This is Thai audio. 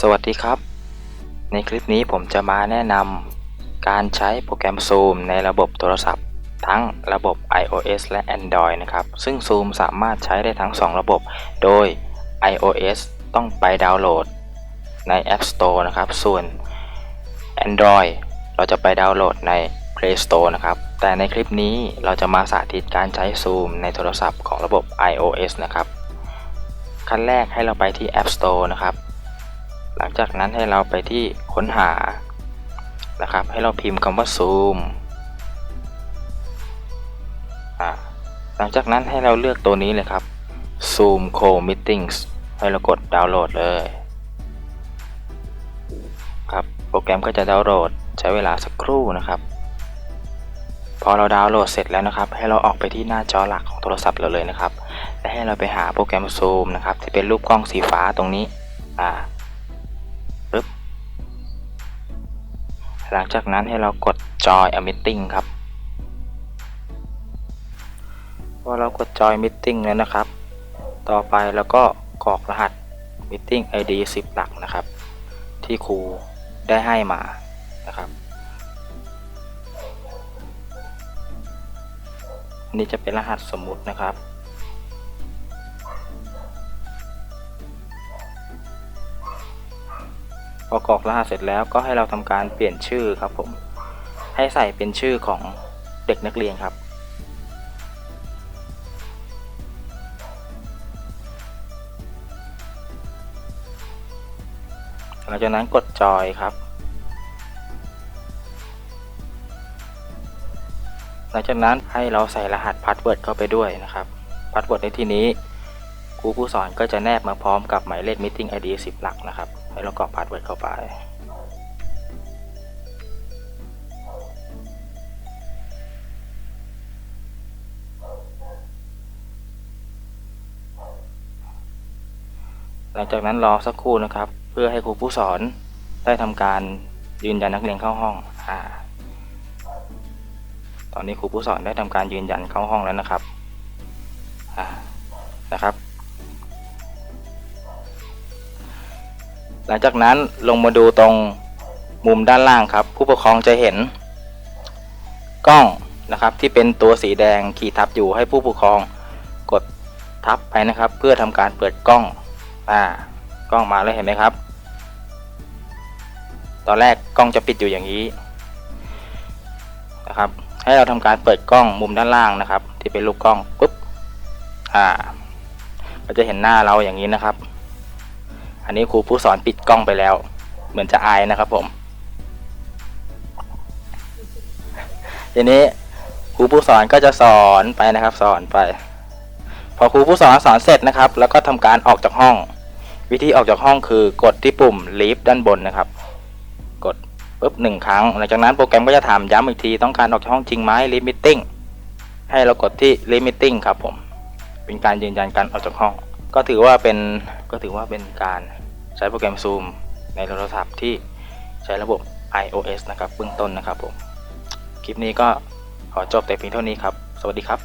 สวัสดีครับ ในคลิปนี้ผมจะมาแนะนำการใช้โปรแกรม Zoom ในระบบโทรศัพท์ ทั้งระบบ iOS และ Android นะครับ ซึ่ง Zoom สามารถใช้ได้ทั้ง 2 ระบบ โดย iOS ต้องไปดาวน์โหลดใน App Store นะครับ ส่วน Android เราจะไปดาวน์โหลดใน Play Store นะครับ แต่ในคลิปนี้เราจะมาสาธิตการใช้ Zoom ในโทรศัพท์ของระบบ iOS นะครับ ขั้นแรกให้เราไปที่ App Store นะครับ หลังจากนั้นให้เราไปที่ค้นหานะครับ ให้เราพิมพ์คำว่า Zoom อ่าหลังจากนั้นให้เราเลือกตัวนี้เลยครับ Zoom Co Meetings ให้เรากดดาวน์โหลดเลยครับโปรแกรมก็จะดาวน์โหลดใช้เวลาสักครู่นะครับ พอเราดาวน์โหลดเสร็จแล้วนะครับ ให้เราออกไปที่หน้าจอหลักของโทรศัพท์เราเลยนะครับ และให้เราไปหาโปรแกรม Zoom นะครับที่เป็นรูปกล้องสีฟ้าตรงนี้อ่า ปึ๊บหลังจากนั้นให้เรากด Join a Meeting ครับพอเรากด Join Meeting แล้วนะครับ ต่อไปเราก็กรอกรหัส Meeting ID 10 หลักนะครับ ที่ครูได้ให้มานะครับอันนี้จะเป็นรหัสสมมุตินะครับ พอกรอกรหัสเสร็จแล้วก็ให้เราทำการเปลี่ยนชื่อครับผม ให้ใส่เป็นชื่อของเด็กนักเรียนครับ หลังจากนั้นกดจอยครับหลังจากนั้นให้เราใส่รหัสพาสเวิร์ดเข้าไปด้วยนะครับพาสเวิร์ดในที่นี้ครูผู้สอนก็จะแนบมาพร้อมกับหมายเลข Meeting ID 10 หลักนะครับ ให้เรากรอกพาสเวิร์ดเข้าไป หลังจากนั้นรอสักครู่นะครับ เพื่อให้ครูผู้สอนได้ทำการยืนยันนักเรียนเข้าห้องอ่าตอนนี้ครูผู้สอนได้ทำการยืนยันเข้าห้องแล้วนะครับอ่านะครับ หลังจากนั้นลงมาดูตรงมุมด้านล่างครับ ผู้ปกครองจะเห็น กล้องนะครับที่เป็นตัวสีแดงขีดทับอยู่ให้ผู้ปกครองกดทับไปนะครับ เพื่อทำการเปิดกล้องอ่ากล้องมาแล้วเห็นไหมครับ ตอนแรกกล้องจะปิดอยู่อย่างนี้นะครับ ให้เราทำการเปิดกล้องมุมด้านล่างนะครับ ที่เป็นรูปกล้องปุ๊บอ่าก็จะเห็นหน้าเราอย่างนี้นะครับ อันนี้ครูผู้สอนปิดกล้องไปแล้ว เหมือนจะอายนะครับผม ทีนี้ครูผู้สอนก็จะสอนไปนะครับ สอนไป พอครูผู้สอนสอนเสร็จนะครับ แล้วก็ทำการออกจากห้อง วิธีออกจากห้องคือกดที่ปุ่ม leave ด้านบนนะครับ กดปุ๊บหนึ่งครั้งหลังจากนั้นโปรแกรมก็จะถามย้ำอีกทีต้องการออกจากห้องจริงไหม leave meeting ให้เรากดที่ leave meeting ครับผม เป็นการยืนยันการออกจากห้อง ก็ถือว่าเป็นก็ถือว่าเป็นการใช้โปรแกรม Zoom ในโทรศัพท์ที่ใช้ระบบ iOS นะครับเบื้องต้นนะครับผม คลิปนี้ก็ขอจบแต่เพียงเท่านี้ครับ สวัสดีครับ